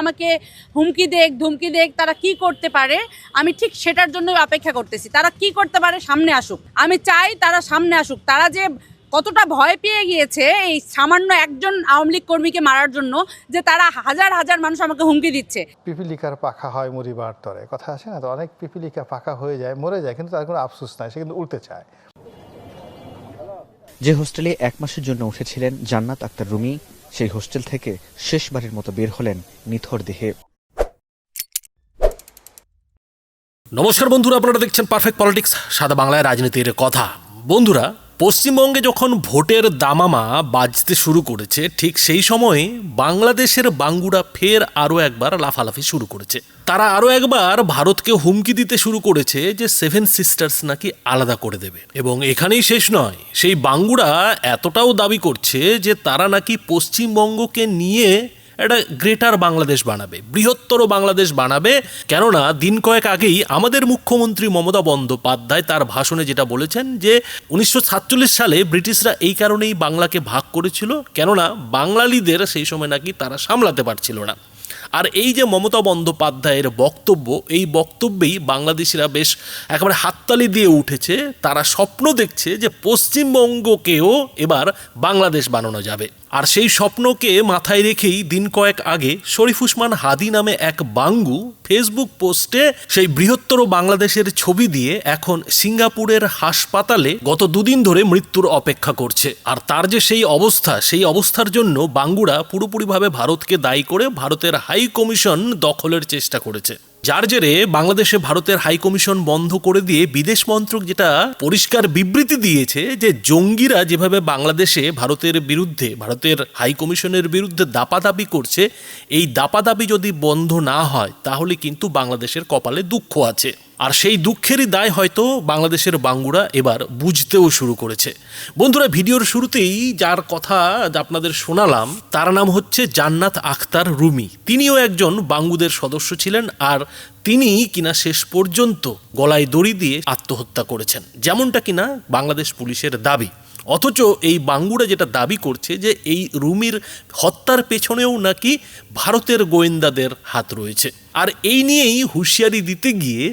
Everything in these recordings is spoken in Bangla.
আমাকে হুমকি দেখ ধুমকি দেখ তারা কি করতে পারে? আমি ঠিক সেটার জন্য অপেক্ষা করতেছি। তারা কি করতে পারে? সামনে আসুক। আমি চাই তারা সামনে আসুক। তারা যে কতটা ভয় পেয়ে গিয়েছে এই সামান্য একজন আওয়ামী লীগ কর্মীকে মারার জন্য যে তারা হাজার হাজার মানুষ আমাকে হুমকি দিচ্ছে। পিপিলিকার পাখা হয় মরিবার তরে। কথা আছে না? তো অনেক পিপিলিকা পাখা হয়ে যায়, মরে যায়, কিন্তু তার কোনো আফসোস নাই। সে কিন্তু উঠতে চায়। যে হোস্টেলে এক মাসের জন্য উঠেছিলেন জান্নাত আক্তার রুমি, সেই হোস্টেল থেকে শেষবারের মতো বের হলেন নিথর দেহে। নমস্কার বন্ধুরা, আপনারা দেখছেন পারফেক্ট পলিটিক্স সাদা বাংলায় রাজনীতির কথা। বন্ধুরা পশ্চিমবঙ্গে যখন ভোটের দামামা বাজতে শুরু করেছে, ঠিক সেই সময়ে বাংলাদেশের বাঙ্গুরা ফের আরও একবার লাফালাফি শুরু করেছে। তারা আরও একবার ভারতকে হুমকি দিতে শুরু করেছে যে সেভেন সিস্টার্স নাকি আলাদা করে দেবে। এবং এখানেই শেষ নয়, সেই বাঙ্গুরা এতটাও দাবি করছে যে তারা নাকি পশ্চিমবঙ্গকে নিয়ে একটা গ্রেটার বাংলাদেশ বানাবে, বৃহত্তর বাংলাদেশ বানাবে। কেননা, দিন কয়েক আগেই আমাদের মুখ্যমন্ত্রী মমতা বন্দ্যোপাধ্যায় তার ভাষণে যেটা বলেছেন যে, উনিশশো সাতচল্লিশ সালে ব্রিটিশরা এই কারণেই বাংলাকে ভাগ করেছিল, কেননা বাঙালিদের সেই সময় নাকি তারা সামলাতে পারছিল না। আর এই যে মমতা বন্দ্যোপাধ্যায়ের বক্তব্য, এই বক্তব্যেই বাংলাদেশিরা বেশ একেবারে হাততালি দিয়ে উঠেছে। তারা স্বপ্ন দেখছে যে পশ্চিমবঙ্গকেও এবার বাংলাদেশ বানানো যাবে। আর সেই স্বপ্নকে মাথায় রেখেই দিন কয়েক আগে শরীফ উসমান হাদি নামে এক বাঙ্গু ফেসবুক পোস্টে সেই বৃহত্তর বাংলাদেশের ছবি দিয়ে এখন সিঙ্গাপুরের হাসপাতালে গত দুদিন ধরে মৃত্যুর অপেক্ষা করছে। আর তার যে সেই অবস্থা, সেই অবস্থার জন্য বাঙ্গুরা পুরোপুরিভাবে ভারতকে দায়ী করে ভারতের হাই কমিশন দখলের চেষ্টা করেছে। যার জেরে বাংলাদেশে ভারতের হাইকমিশন বন্ধ করে দিয়ে বিদেশ মন্ত্রক যেটা পরিষ্কার বিবৃতি দিয়েছে যে জঙ্গিরা যেভাবে বাংলাদেশে ভারতের বিরুদ্ধে, ভারতের হাইকমিশনের বিরুদ্ধে দাপাদাপি করছে, এই দাপাদাপি যদি বন্ধ না হয়, তাহলে কিন্তু বাংলাদেশের কপালে দুঃখ আছে। আর সেই দুঃখেরই দায় হয়তো বাংলাদেশের বাঙ্গুরা এবার বুঝতেও শুরু করেছে। বন্ধুরা, ভিডিওর শুরুতেই যার কথা আপনাদের শোনালাম, তার নাম হচ্ছে জান্নাত আখতার রুমি। তিনিও একজন বাঙ্গুদের সদস্য ছিলেন আর তিনি কিনা শেষ পর্যন্ত গলায় দড়ি দিয়ে আত্মহত্যা করেছেন, যেমনটা কিনা বাংলাদেশ পুলিশের দাবি। অথচ এই বাঙ্গুরা যেটা দাবি করছে যে এই রুমির হত্যার পেছনেও নাকি ভারতের গোয়েন্দাদের হাত রয়েছে। আর এই নিয়েই হুঁশিয়ারি দিতে গিয়ে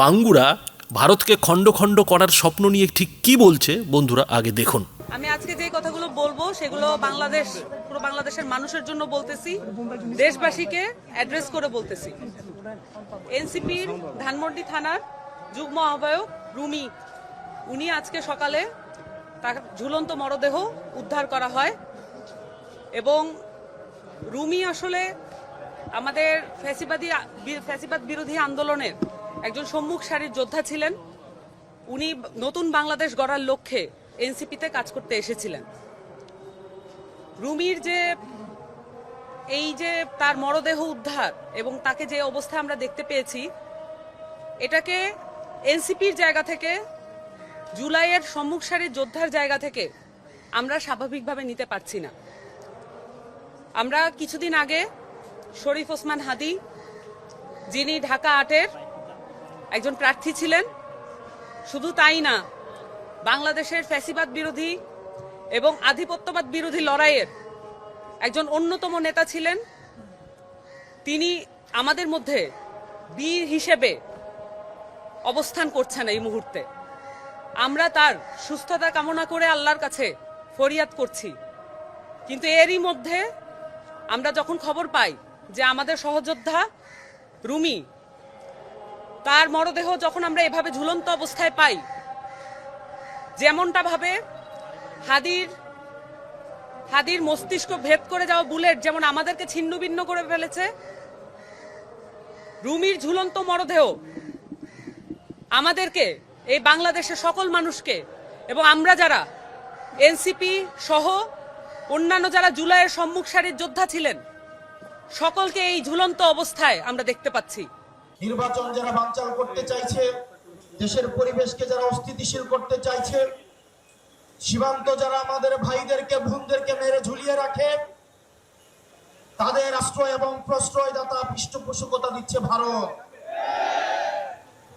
বাঙ্গুরা ভারতকে খণ্ড খণ্ড করার স্বপ্ন নিয়ে ঠিক কি বলছে বন্ধুরা আগে দেখুন। আমি আজকে যে কথাগুলো বলব সেগুলো বাংলাদেশ, পুরো বাংলাদেশের মানুষের জন্য বলতেছি, দেশবাসীকে অ্যাড্রেস করে বলতেছি। এনসিপির ধানমন্ডি থানার যুগ্ম আহ্বায়ক রুমি, উনি আজকে সকালে তার ঝুলন্ত মরদেহ উদ্ধার করা হয়। এবং রুমি আসলে আমাদের ফ্যাসিবাদী, ফ্যাসিবাদ বিরোধী আন্দোলনের একজন সম্মুখ সারির যোদ্ধা ছিলেন। উনি নতুন বাংলাদেশ গড়ার লক্ষ্যে এনসিপিতে কাজ করতে এসেছিলেন। রুমির যে এই যে তার মরদেহ উদ্ধার এবং তাকে যে অবস্থায় আমরা দেখতে পেয়েছি, এটাকে এনসিপির জায়গা থেকে জুলাইয়ের সম্মুখ সারির যোদ্ধার জায়গা থেকে আমরা স্বাভাবিকভাবে নিতে পারছি না। আমরা কিছুদিন আগে শরীফ ওসমান হাদি, যিনি ঢাকা আটের একজন প্রার্থী ছিলেন, শুধু তাই না, বাংলাদেশের ফ্যাসিবাদ বিরোধী এবং আধিপত্যবাদ বিরোধী লড়াইয়ের একজন অন্যতম নেতা ছিলেন। তিনি আমাদের মধ্যে বীর হিসেবে অবস্থান করছেন এই মুহূর্তে। আমরা তার সুস্থতা কামনা করে আল্লাহর কাছে ফরিয়াদ করছি। কিন্তু এরই মধ্যে আমরা যখন খবর পাই যে আমাদের সহযোদ্ধা রুমি, তার মরদেহ যখন আমরা এভাবে ঝুলন্ত অবস্থায় পাই, যেমনটা ভাবে হাদির হাদির মস্তিষ্ক ভেদ করে যাওয়া বুলেট যেমন আমাদেরকে ছিন্ন ভিন্ন করে ফেলেছে, রুমির ঝুলন্ত মরদেহ আমাদেরকে এই বাংলাদেশের সকল মানুষকে এবং আমরা যারা, এনসিপি সহ অন্যান্য যারা জুলাইয়ের সম্মুখ সারির যোদ্ধা ছিলেন, সকলকে এই ঝুলন্ত অবস্থায় আমরা দেখতে পাচ্ছি। নির্বাচন যারা বানচাল করতে চাইছে, দেশের পরিবেশকে যারা অস্থিতিশীল করতে চাইছে, সীমান্ত যারা আমাদের ভাইদেরকে, বোনদেরকে মেরে ঝুলিয়ে রাখে, তাদের আশ্রয় এবং প্রশ্রয়দাতা পৃষ্ঠপোষকতা দিচ্ছে ভারত।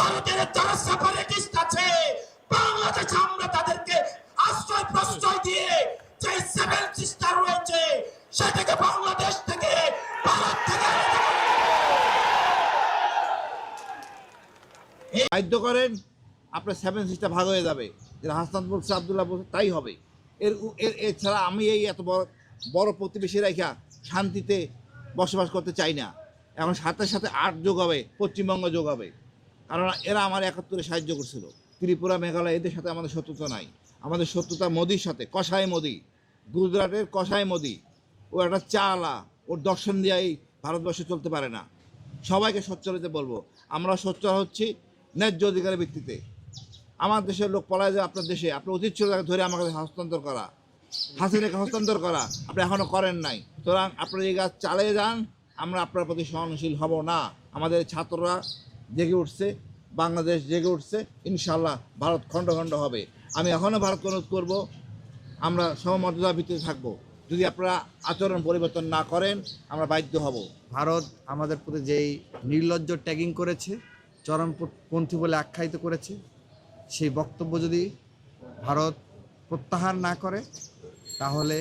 ভারতের যারা সেপারেটিস্ট আছে আমরা তাদেরকে আশ্রয় প্রশ্রয় দিয়ে যে সেভেন সিস্টার রয়েছে, সেটাকে বাংলাদেশ থেকে ভারত থেকে করেন, আপনার সেভেন সিস্টার ভাগ হয়ে যাবে। যেটা হাসান বলছে, আবদুল্লাহ বলছে, তাই হবে। এর, এছাড়া আমি এই এত বড় বড় প্রতিবেশী রেখা শান্তিতে বসবাস করতে চাই না। এখন সাথে সাথে আট যোগ হবে, পশ্চিমবঙ্গ যোগ হবে। কারণ এরা আমার একাত্তরে সাহায্য করছিল। ত্রিপুরা, মেঘালয়, এদের সাথে আমাদের শত্রুতা নাই। আমাদের শত্রুতা মোদির সাথে কষায় মোদি। গুজরাটের কষায় মোদি। ও একটা চালা, ওর দর্শন দিয়েই ভারতবর্ষে চলতে পারে না। সবাইকে সোচ্চার হতে বলব, আমরা সোচ্চার হচ্ছি ন্যায্য অধিকারের ভিত্তিতে। আমার দেশের লোক পলায় যায় আপনার দেশে আপনার উচিত ছিল তাকে ধরে আমার কাছে হস্তান্তর করা। হাসিনাকে হস্তান্তর করা, আপনি এখনও করেন নাই। সুতরাং আপনার এই কাজ চালিয়ে যান, আমরা আপনার প্রতি সহনশীল হব না। আমাদের ছাত্ররা জেগে উঠছে, বাংলাদেশ জেগে উঠছে, ইনশাল্লাহ ভারত খণ্ড খণ্ড হবে। আমি এখনও ভারতকে অনুরোধ করব, আমরা সমমর্যাদা ভিত্তিতে থাকব। যদি আপনারা আচরণ পরিবর্তন না করেন, আমরা বাধ্য হব। ভারত আমাদের প্রতি যেই নির্লজ্জ ট্যাগিং করেছে, চরমপন্থী বলে আখ্যায়িত করেছে, সেই বক্তব্য যদি ভারত প্রত্যাহার না করে, তাহলে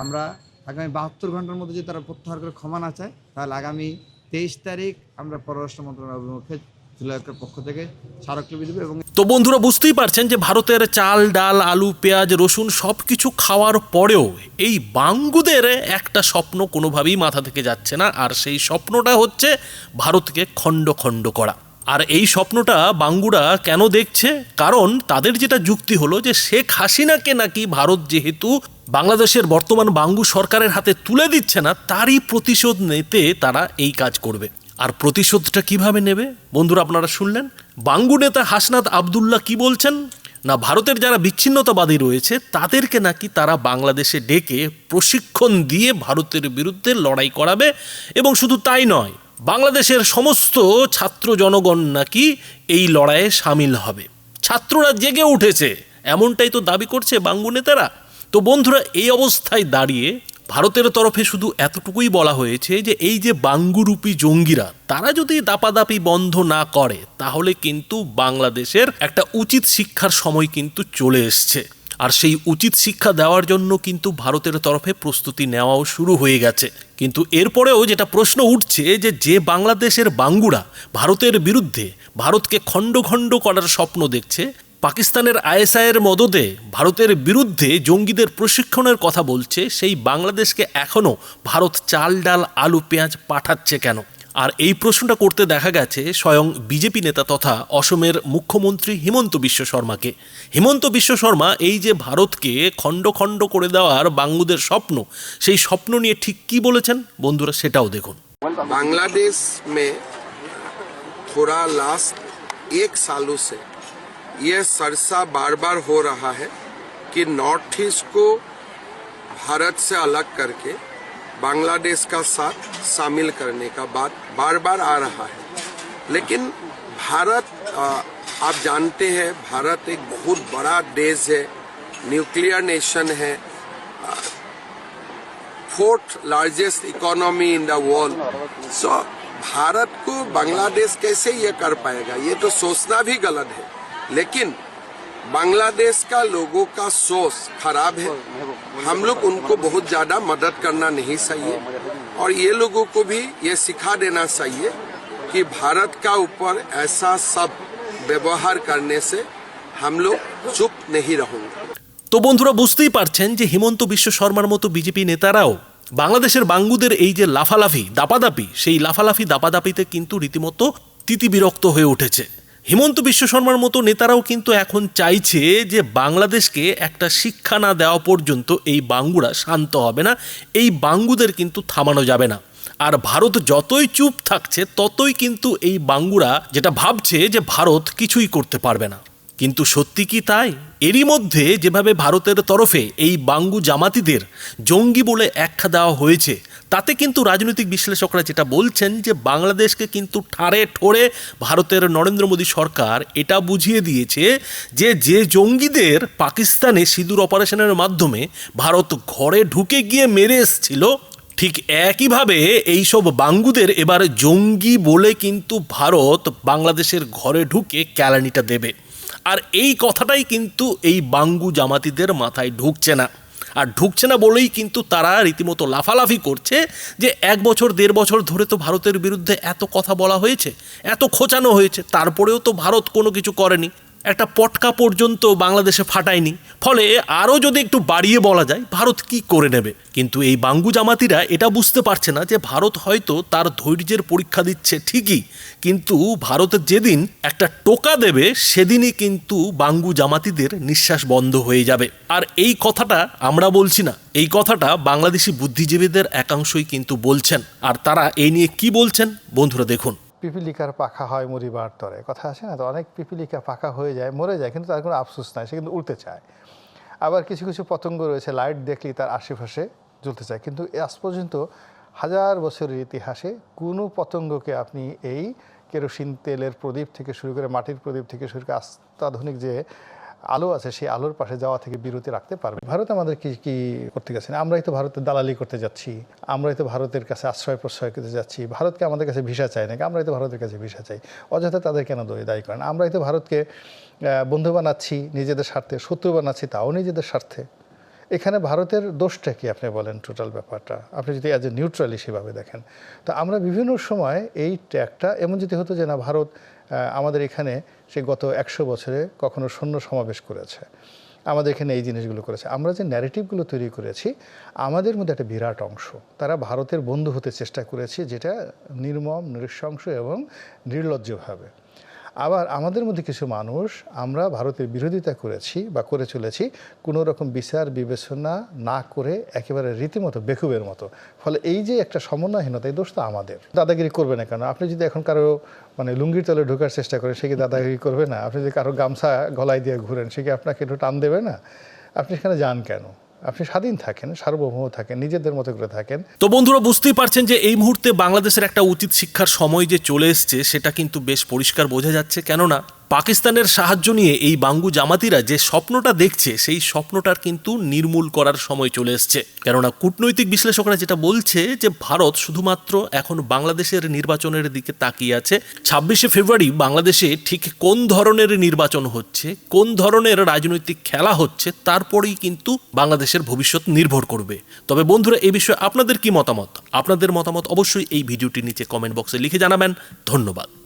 আমরা আগামী বাহাত্তর ঘণ্টার মধ্যে যদি তারা প্রত্যাহার করে ক্ষমা না চায়, তাহলে আগামী তেইশ তারিখ আমরা পররাষ্ট্র মন্ত্রণালয়ের অভিমুখে জুলাইকের পক্ষ থেকে স্মারকলিপি দেবো এবং তো বন্ধুরা বুঝতেই পারছেন যে ভারতের চাল, ডাল, আলু, পেঁয়াজ, রসুন সব কিছু খাওয়ার পরেও এই বাঙ্গুদের একটা স্বপ্ন কোনোভাবেই মাথা থেকে যাচ্ছে না। আর সেই স্বপ্নটা হচ্ছে ভারতকে খণ্ড খণ্ড করা। আর এই স্বপ্নটা বাঙ্গুরা কেন দেখছে? কারণ তাদের যেটা যুক্তি হলো যে শেখ হাসিনাকে নাকি ভারত যেহেতু বাংলাদেশের বর্তমান বাঙ্গু সরকারের হাতে তুলে দিচ্ছে না, তারই প্রতিশোধ নিতে তারা এই কাজ করবে। আর প্রতিশোধটা কীভাবে নেবে? বন্ধুরা, আপনারা শুনলেন? বাঙ্গু নেতা হাসনাত আবদুল্লাহ কি বলছেন? না, ভারতের যারা বিচ্ছিন্নতাবাদী রয়েছে, তাদেরকে নাকি তারা বাংলাদেশে ডেকে প্রশিক্ষণ দিয়ে ভারতের বিরুদ্ধে লড়াই করাবে, এবং শুধু তাই নয়, বাংলাদেশের সমস্ত ছাত্র জনগণ নাকি এই লড়াইয়ে সামিল হবে। ছাত্ররা জেগে উঠেছে, এমনটাই তো দাবি করছে বাঙ্গু নেতারা। তো বন্ধুরা, এই অবস্থায় দাঁড়িয়ে ভারতের তরফে শুধু এতটুকুই বলা হয়েছে যে, এই যে বাঙ্গুরূপী জঙ্গিরা, তারা যদি দাপাদাপি বন্ধ না করে, তাহলে কিন্তু বাংলাদেশের একটা উচিত শিক্ষার সময় কিন্তু চলে এসছে। আর সেই উচিত শিক্ষা দেওয়ার জন্য কিন্তু ভারতের তরফে প্রস্তুতি নেওয়াও শুরু হয়ে গেছে। কিন্তু এরপরেও যেটা প্রশ্ন উঠছে যে যে বাংলাদেশের বাঙ্গুরা ভারতের বিরুদ্ধে ভারতকে খণ্ড খণ্ড করার স্বপ্ন দেখছে পাকিস্তানের আইএসআইয়ের মদদে ভারতের বিরুদ্ধে জঙ্গিদের প্রশিক্ষণের কথা বলছে, সেই বাংলাদেশকে এখনও ভারত চাল ডাল আলু পেঁয়াজ পাঠাচ্ছে কেন? আর এই প্রশ্নটা করতে দেখা গেছে স্বয়ং বিজেপি নেতা তথা অসমের মুখ্যমন্ত্রী হিমন্ত বিশ্ব শর্মাকে। হিমন্ত বিশ্ব শর্মা এই যে ভারতকে খণ্ড খণ্ড করে দেওয়ার বাঙ্গুদের স্বপ্ন, সেই স্বপ্ন নিয়ে ঠিক কি বলেছেন? বন্ধুরা সেটাও দেখুন। বাংলাদেশ মে থোড়া লাস্ট এক সালো সে यह सरसा बार बार हो रहा है कि नॉर्थ ईस्ट को भारत से अलग करके बांग्लादेश का साथ शामिल करने का बात बार बार आ रहा है। लेकिन भारत आ, आप जानते हैं भारत एक बहुत बड़ा देश है न्यूक्लियर नेशन है fourth largest economy in the world so Bharat को बांग्लादेश कैसे ये कर पाएगा? ये तो सोचना भी गलत है। लेकिन बांग्लादेश का लोगों का सोच खराब है हम लोग उनको बहुत ज्यादा मदद करना नहीं चाहिए और ये लोगों को भी ये सिखा देना चाहिए कि भारत का ऊपर ऐसा सब व्यवहार करने से हम लोग चुप नहीं रहेंगे তো বন্ধুরা বুঝতেই পারছেন যে হিমন্ত বিশ্ব শর্মার মতো বিজেপি নেতারাও বাংলাদেশের বাঙ্গুদের এই যে লাফালাফি দাপাদাপি সেই লাফালাফি দাপাদাপিতে কিন্তু রীতিমতো তিতিবিরক্ত হয়ে উঠেছে হিমন্ত বিশ্ব শর্মার মতো নেতারাও কিন্তু এখন চাইছে যে বাংলাদেশকে একটা শিক্ষা না দেওয়া পর্যন্ত এই বাঙ্গুরা শান্ত হবে না, এই বাঙ্গুদের কিন্তু থামানো যাবে না। আর ভারত যতই চুপ থাকছে, ততই কিন্তু এই বাঙ্গুরা যেটা ভাবছে যে ভারত কিছুই করতে পারবে না। কিন্তু সত্যি কি তাই? এরই মধ্যে যেভাবে ভারতের তরফে এই বাঙ্গু জামাতিদের জঙ্গি বলে একখা দেওয়া হয়েছে, তাতে কিন্তু রাজনৈতিক বিশ্লেষকরা যেটা বলছেন যে বাংলাদেশকে কিন্তু ঠাড়ে ঠোড়ে ভারতের নরেন্দ্র মোদী সরকার এটা বুঝিয়ে দিয়েছে যে যে জঙ্গিদের পাকিস্তানে সিঁদুর অপারেশনের মাধ্যমে ভারত ঘরে ঢুকে গিয়ে মেরে এসছিল, ঠিক একইভাবে এইসব বাঙ্গুদের এবার জঙ্গি বলে কিন্তু ভারত বাংলাদেশের ঘরে ঢুকে ক্যালানিটা দেবে। আর এই কথাটাই কিন্তু এই বাঙ্গু জামাতিদের মাথায় ঢুকছে না। আর ঢুকছে না বলেই কিন্তু তারা রীতিমতো লাফালাফি করছে যে এক বছর, দেড় বছর ধরে তো ভারতের বিরুদ্ধে এত কথা বলা হয়েছে, এত খোঁচানো হয়েছে, তারপরেও তো ভারত কোনো কিছু করেনি। একটা পটকা পর্যন্ত বাংলাদেশে ফাটায়নি। ফলে আরও যদি একটু বাড়িয়ে বলা যায়, ভারত কি করে নেবে? কিন্তু এই বাঙ্গু জামাতিরা এটা বুঝতে পারছে না যে ভারত হয়তো তার ধৈর্যের পরীক্ষা দিচ্ছে ঠিকই, কিন্তু ভারত যেদিন একটা টোকা দেবে, সেদিনই কিন্তু বাঙ্গু জামাতিদের নিঃশ্বাস বন্ধ হয়ে যাবে। আর এই কথাটা আমরা বলছি না। এই কথাটা বাংলাদেশি বুদ্ধিজীবীদের একাংশই কিন্তু বলছেন। আর তারা এই নিয়ে কি বলছেন? বন্ধুরা দেখুন। পিপিলিকার পাখা হয় মরিবার তরে। কথা আছে না? তো অনেক পিপিলিকা পাখা হয়ে যায়, মরে যায়, কিন্তু তার কোনো আফসোস নাই, সে কিন্তু উড়তে চায়। আবার কিছু কিছু পতঙ্গ রয়েছে, লাইট দেখলেই তার আশেপাশে জ্বলতে চায়। কিন্তু আজ পর্যন্ত হাজার বছরের ইতিহাসে কোনো পতঙ্গকে আপনি এই কেরোসিন তেলের প্রদীপ থেকে শুরু করে মাটির প্রদীপ থেকে শুরু করে অত্যাধুনিক যে আলো আছে, সেই আলোর পাশে যাওয়া থেকে বিরতি রাখতে পারবে। ভারত আমাদের কি কি করতে গেছে আমরাই তো ভারতের দালালি করতে যাচ্ছি। আমরাই তো ভারতের কাছে আশ্রয় প্রশ্রয় করতে যাচ্ছি। ভারতকে আমাদের কাছে ভিসা চাই নাকি? আমরাই তো ভারতের কাছে ভিসা চাই। অযথা তাদের কেন দায়ী করেন? আমরাই তো ভারতকে বন্ধু বানাচ্ছি, নিজেদের স্বার্থে শত্রু বানাচ্ছি, তাও নিজেদের স্বার্থে। এখানে ভারতের দোষটা কি আপনি বলেন টোটাল ব্যাপারটা? আপনি যদি অ্যাজ এ নিউট্রালি সেভাবে দেখেন। তো আমরা বিভিন্ন সময় এই ট্যাগটা, এমন যদি হতো যে না, ভারত আমাদের এখানে সে গত একশো বছরে কখনো শূন্য সমাবেশ করেছে। আমাদের এখানে এই জিনিসগুলো করেছে। আমরা যে ন্যারেটিভগুলো তৈরি করেছি, আমাদের মধ্যে একটা বিরাট অংশ। তারা ভারতের বন্ধু হতে চেষ্টা করেছে, যেটা নির্মম, নৃশংস এবং নির্লজ্জভাবে। আবার আমাদের মধ্যে কিছু মানুষ আমরা ভারতের বিরোধিতা করেছি বা করে চলেছি, কোনো রকম বিচার বিবেচনা না করে একেবারে রীতিমতো বেকুবের মতো। ফলে এই যে একটা সমন্বয়হীনতা, এই দোষ তো আমাদের। দাদাগিরি করবে না কেন? আপনি যদি এখন কারও মানে লুঙ্গির তলে ঢোকার চেষ্টা করেন, সে কি দাদাগিরি করবে না? আপনি যদি কারও গামছা গলায় দিয়ে ঘুরেন, সে কি আপনাকে একটু টান দেবে না? আপনি সেখানে যান কেন? আপনি স্বাধীন থাকেন, সার্বভৌম থাকেন, নিজেদের মতো করে থাকেন। তো বন্ধুরা, বুঝতেই পারছেন যে এই মুহূর্তে বাংলাদেশের একটা উচিত শিক্ষার সময় যে চলে এসছে, সেটা কিন্তু বেশ পরিষ্কার বোঝা যাচ্ছে। কেননা পাকিস্তানের সাহায্য নিয়ে এই বাঙ্গু জামাতিরা যে স্বপ্নটা দেখছে, সেই স্বপ্নটার কিন্তু নির্মূল করার সময় চলে এসছে। কেননা কূটনৈতিক বিশ্লেষকরা যেটা বলছে যে, ভারত শুধুমাত্র এখন বাংলাদেশের নির্বাচনের দিকে তাকিয়ে আছে। ছাব্বিশে ফেব্রুয়ারি বাংলাদেশে ঠিক কোন ধরনের নির্বাচন হচ্ছে, কোন ধরনের রাজনৈতিক খেলা হচ্ছে, তারপরেই কিন্তু বাংলাদেশের ভবিষ্যৎ নির্ভর করবে। তবে বন্ধুরা এই বিষয়ে আপনাদের কি মতামত? আপনাদের মতামত অবশ্যই এই ভিডিওটির নিচে কমেন্ট বক্সে লিখে জানাবেন। ধন্যবাদ।